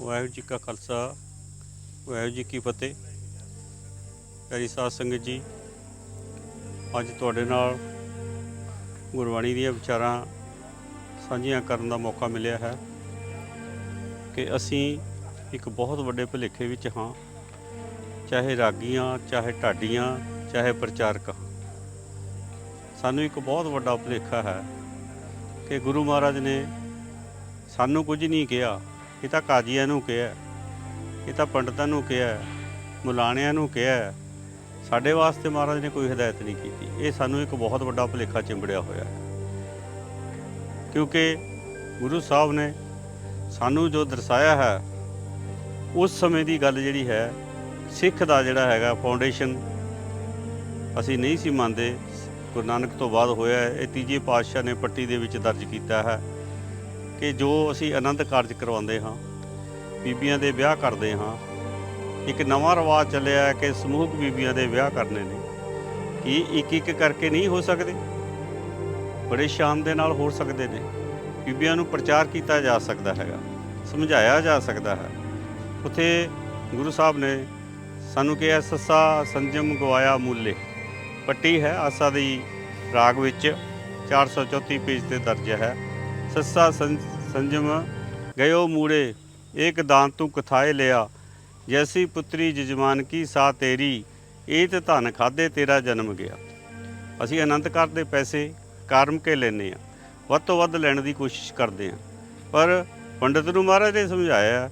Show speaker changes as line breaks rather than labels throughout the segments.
ਵਾਹਿਗੁਰੂ ਜੀ ਕਾ ਖਾਲਸਾ, ਵਾਹਿਗੁਰੂ ਜੀ ਕੀ ਫਤਿਹ। ਪਿਆਰੀ ਸਾਧ ਸੰਗਤ ਜੀ, ਅੱਜ ਤੁਹਾਡੇ ਨਾਲ ਗੁਰਬਾਣੀ ਦੀਆਂ ਵਿਚਾਰਾਂ ਸਾਂਝੀਆਂ ਕਰਨ ਦਾ ਮੌਕਾ ਮਿਲਿਆ ਹੈ ਕਿ ਅਸੀਂ ਇੱਕ ਬਹੁਤ ਵੱਡੇ ਭੁਲੇਖੇ ਵਿੱਚ ਹਾਂ, ਚਾਹੇ ਰਾਗੀਆਂ, ਚਾਹੇ ਢਾਡੀਆਂ, ਚਾਹੇ ਪ੍ਰਚਾਰਕ ਸਾਨੂੰ ਇੱਕ ਬਹੁਤ ਵੱਡਾ ਭੁਲੇਖਾ ਹੈ ਕਿ ਗੁਰੂ ਮਹਾਰਾਜ ਨੇ ਸਾਨੂੰ ਕੁਝ ਨਹੀਂ ਕਿਹਾ ਇਹ ਤਾਂ ਕਾਜ਼ੀਆਂ ਨੂੰ ਕਿਹਾ ਇਹ ਤਾਂ ਪੰਡਤਾਂ ਨੂੰ ਕਿਹਾ ਮੁਲਾਣਿਆਂ ਨੂੰ ਕਿਹਾ ਸਾਡੇ ਵਾਸਤੇ ਮਹਾਰਾਜ ਨੇ ਕੋਈ ਹਦਾਇਤ ਨਹੀਂ ਕੀਤੀ। ਇਹ ਸਾਨੂੰ ਇੱਕ ਬਹੁਤ ਵੱਡਾ ਭੁਲੇਖਾ ਚਿੰਬੜਿਆ ਹੋਇਆ ਹੈ। ਕਿਉਂਕਿ ਗੁਰੂ ਸਾਹਿਬ ਨੇ ਸਾਨੂੰ ਜੋ ਦਰਸਾਇਆ ਹੈ, ਉਸ ਸਮੇਂ ਦੀ ਗੱਲ ਜਿਹੜੀ ਹੈ, ਸਿੱਖ ਦਾ ਜਿਹੜਾ ਹੈਗਾ ਫਾਊਂਡੇਸ਼ਨ ਅਸੀਂ ਨਹੀਂ ਸੀ ਮੰਨਦੇ। ਗੁਰੂ ਨਾਨਕ ਤੋਂ ਬਾਅਦ ਹੋਇਆ ਇਹ ਤੀਜੇ ਪਾਤਸ਼ਾਹ ਨੇ ਪੱਟੀ ਦੇ ਵਿੱਚ ਦਰਜ ਕੀਤਾ ਹੈ। ਕਿ ਜੋ ਅਸੀਂ ਆਨੰਦ ਕਾਰਜ ਕਰਵਾਉਂਦੇ ਹਾਂ, ਬੀਬੀਆਂ ਦੇ ਵਿਆਹ ਕਰਦੇ ਹਾਂ, ਇੱਕ ਨਵਾਂ ਰਿਵਾਜ ਚੱਲਿਆ ਹੈ ਕਿ ਸਮੂਹਕ ਬੀਬੀਆਂ ਦੇ ਵਿਆਹ ਕਰਨੇ ਨੇ। ਕੀ ਇੱਕ ਇੱਕ ਕਰਕੇ ਨਹੀਂ ਹੋ ਸਕਦੇ? ਬੜੇ ਸ਼ਾਨ ਦੇ ਨਾਲ ਹੋ ਸਕਦੇ ਨੇ। ਬੀਬੀਆਂ ਨੂੰ ਪ੍ਰਚਾਰ ਕੀਤਾ ਜਾ ਸਕਦਾ ਹੈਗਾ, ਸਮਝਾਇਆ ਜਾ ਸਕਦਾ ਹੈ। ਉਥੇ ਗੁਰੂ ਸਾਹਿਬ ਨੇ ਸਾਨੂੰ ਕਿਹਾ, ਸੱਸਾ, ਸੰਜਮ ਗਵਾਇਆ ਮੂਲੇ। ਪੱਟੀ ਹੈ ਆਸਾ ਦੀ ਰਾਗ ਵਿੱਚ 434 ਪੇਜ ਤੇ ਦਰਜ ਹੈ। ਸੱਸਾ ਸੰ- ਸੰਜਮ ਗਇਓ ਮੂੜੇ, ਏਕ ਦਾਨ ਤੂੰ ਕਥਾਏ ਲਿਆ। ਜੈਸੀ ਪੁੱਤਰੀ ਜਜਮਾਨ ਕੀ ਸਾ ਤੇਰੀ ਇਹ ਤੇ ਧਨ ਖਾਦੇ ਤੇਰਾ ਜਨਮ ਗਿਆ। ਅਸੀਂ ਅਨੰਤ ਕਰ ਦੇ ਪੈਸੇ ਕਰਮ ਕੇ ਲੈਨੇ ਆ, ਵੱਧ ਤੋਂ ਵੱਧ ਲੈਣ ਦੀ ਕੋਸ਼ਿਸ਼ ਕਰਦੇ ਆ। ਪਰ ਪੰਡਤ ਨੂੰ ਮਹਾਰਾਜ ਨੇ ਸਮਝਾਇਆ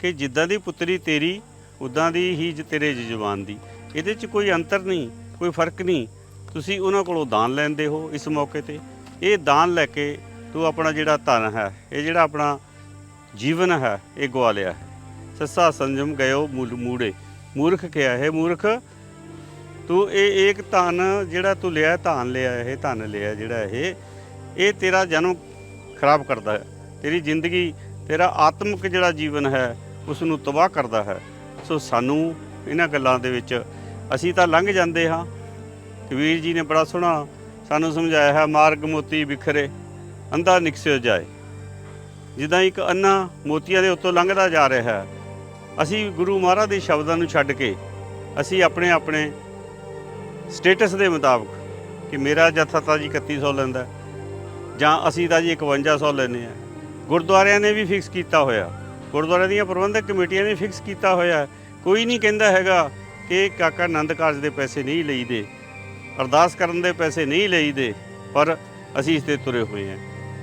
ਕਿ ਜਿੱਦਾਂ ਦੀ ਪੁੱਤਰੀ ਤੇਰੀ, ਉਦਾਂ ਦੀ ਹੀ ਜ- ਤੇਰੇ ਜਜਮਾਨ ਦੀ। ਇਹਦੇ 'ਚ ਕੋਈ ਅੰਤਰ ਨਹੀਂ, ਕੋਈ ਫ਼ਰਕ ਨਹੀਂ। ਤੁਸੀਂ ਉਹਨਾਂ ਕੋਲੋਂ ਦਾਨ ਲੈਂਦੇ ਹੋ ਇਸ ਮੌਕੇ ਤੇ। ਇਹ ਦਾਨ ਲੈ ਕੇ ਤੂੰ ਆਪਣਾ ਜਿਹੜਾ ਧਨ ਹੈ, ਇਹ ਜਿਹੜਾ ਆਪਣਾ ਜੀਵਨ ਹੈ, ਇਹ ਗਵਾ ਲਿਆ। ਹੈ ਸੱਸਾ ਸੰਜਮ ਗਇਓ ਮੂਲ- ਮੂੜੇ। ਮੂਰਖ ਕਿਹਾ ਹੈ, ਮੂਰਖ? ਤੂੰ ਇਹ ਇੱਕ ਧਨ ਜਿਹੜਾ ਤੂੰ ਲਿਆ, ਧਨ ਲਿਆ, ਇਹ ਧਨ ਲਿਆ ਜਿਹੜਾ ਇਹ ਇਹ ਤੇਰਾ ਜਨਮ ਖਰਾਬ ਕਰਦਾ ਹੈ। ਤੇਰੀ ਜ਼ਿੰਦਗੀ, ਤੇਰਾ ਆਤਮਿਕ ਜਿਹੜਾ ਜੀਵਨ ਹੈ ਉਸ ਨੂੰ ਤਬਾਹ ਕਰਦਾ ਹੈ। ਸੋ ਸਾਨੂੰ ਇਹਨਾਂ ਗੱਲਾਂ ਦੇ ਵਿੱਚ ਅਸੀਂ ਤਾਂ ਲੰਘ ਜਾਂਦੇ ਹਾਂ। ਕਬੀਰ ਜੀ ਨੇ ਬੜਾ ਸੋਹਣਾ ਸਾਨੂੰ ਸਮਝਾਇਆ ਹੈ, ਮਾਰਗ ਮੋਤੀ ਵਿਖਰੇ ਅੰਧਾ ਨਿਕਸਿਓ ਜਾਏ। ਜਿੱਦਾਂ ਇੱਕ ਅੰਨਾ ਮੋਤੀਆਂ ਦੇ ਉੱਤੋਂ ਲੰਘਦਾ ਜਾ ਰਿਹਾ ਹੈ। ਅਸੀਂ ਗੁਰੂ ਮਹਾਰਾਜ ਦੇ ਸ਼ਬਦਾਂ ਨੂੰ ਛੱਡ ਕੇ ਅਸੀਂ ਆਪਣੇ ਆਪਣੇ ਸਟੇਟਸ ਦੇ ਮੁਤਾਬਕ ਕਿ ਮੇਰਾ ਜਥਾ ਤਾਂ ਜੀ 3100 ਲੈਂਦਾ ਜਾਂ ਅਸੀਂ ਤਾਂ ਜੀ 5100 ਲੈਨੇ ਆ ਗੁਰਦੁਆਰਿਆਂ ਨੇ ਵੀ ਫਿਕਸ ਕੀਤਾ ਹੋਇਆ। ਗੁਰਦੁਆਰਿਆਂ ਦੀਆਂ ਪ੍ਰਬੰਧਕ ਕਮੇਟੀਆਂ ਨੇ ਫਿਕਸ ਕੀਤਾ ਹੋਇਆ ਕੋਈ ਨਹੀਂ ਕਹਿੰਦਾ ਹੈਗਾ ਕਿ ਕਾਕਾ ਆਨੰਦ ਕਾਰਜ ਦੇ ਪੈਸੇ ਨਹੀਂ ਲਈਦੇ, ਅਰਦਾਸ ਕਰਨ ਦੇ ਪੈਸੇ ਨਹੀਂ ਲਈਦੇ, ਪਰ ਅਸੀਂ ਇਸ ਤੇ ਤੁਰੇ ਹੋਏ ਹਾਂ।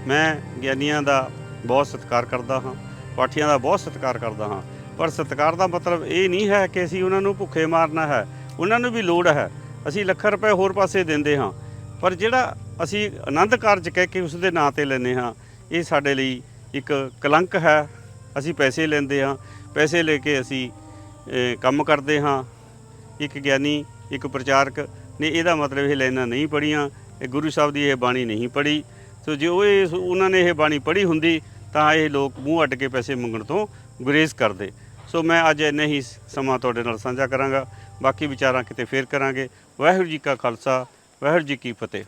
ਮੈਂ ਗਿਆਨੀਆਂ ਦਾ ਬਹੁਤ ਸਤਿਕਾਰ ਕਰਦਾ ਹਾਂ, ਪਾਠੀਆਂ ਦਾ ਬਹੁਤ ਸਤਿਕਾਰ ਕਰਦਾ ਹਾਂ। ਪਰ ਸਤਿਕਾਰ ਦਾ ਮਤਲਬ ਇਹ ਨਹੀਂ ਹੈ ਕਿ ਅਸੀਂ ਉਹਨਾਂ ਨੂੰ ਭੁੱਖੇ ਮਾਰਨਾ ਹੈ, ਉਹਨਾਂ ਨੂੰ ਵੀ ਲੋੜ ਹੈ। ਅਸੀਂ ਲੱਖਾਂ ਰੁਪਏ ਹੋਰ ਪਾਸੇ ਦਿੰਦੇ ਹਾਂ। ਪਰ ਜਿਹੜਾ ਅਸੀਂ ਆਨੰਦ ਕਾਰਜ ਕਹਿ ਕੇ ਉਸ ਦੇ ਨਾਂ ਤੇ ਲੈਂਦੇ ਹਾਂ, ਇਹ ਸਾਡੇ ਲਈ ਇੱਕ ਕਲੰਕ ਹੈ। ਅਸੀਂ ਪੈਸੇ ਲੈਂਦੇ ਹਾਂ, ਪੈਸੇ ਲੈ ਕੇ ਅਸੀਂ ਕੰਮ ਕਰਦੇ ਹਾਂ। ਇੱਕ ਗਿਆਨੀ, ਇੱਕ ਪ੍ਰਚਾਰਕ ਨੇ ਇਹਦਾ ਮਤਲਬ ਇਹ ਲਾਈਨਾਂ ਨਹੀਂ ਪੜੀਆਂ ਇਹ ਗੁਰੂ ਸਾਹਿਬ ਦੀ ਇਹ ਬਾਣੀ ਨਹੀਂ ਪੜੀ ਸੋ ਜੇ ਉਹ ਇਹ ਉਹਨਾਂ ਨੇ ਇਹ ਬਾਣੀ ਪੜ੍ਹੀ ਹੁੰਦੀ, ਤਾਂ ਇਹ ਲੋਕ ਮੂੰਹ ਅੱਡ ਕੇ ਪੈਸੇ ਮੰਗਣ ਤੋਂ ਗੁਰੇਜ਼ ਕਰਦੇ। ਸੋ ਮੈਂ ਅੱਜ ਇੰਨੇ ਹੀ ਸਮਾਂ ਤੁਹਾਡੇ ਨਾਲ ਸਾਂਝਾ ਕਰਾਂਗਾ। ਬਾਕੀ ਵਿਚਾਰਾਂ ਕਿਤੇ ਫੇਰ ਕਰਾਂਗੇ। ਵਾਹਿਗੁਰੂ ਜੀ ਕਾ ਖਾਲਸਾ, ਵਾਹਿਗੁਰੂ ਜੀ ਕੀ ਫਤਿਹ।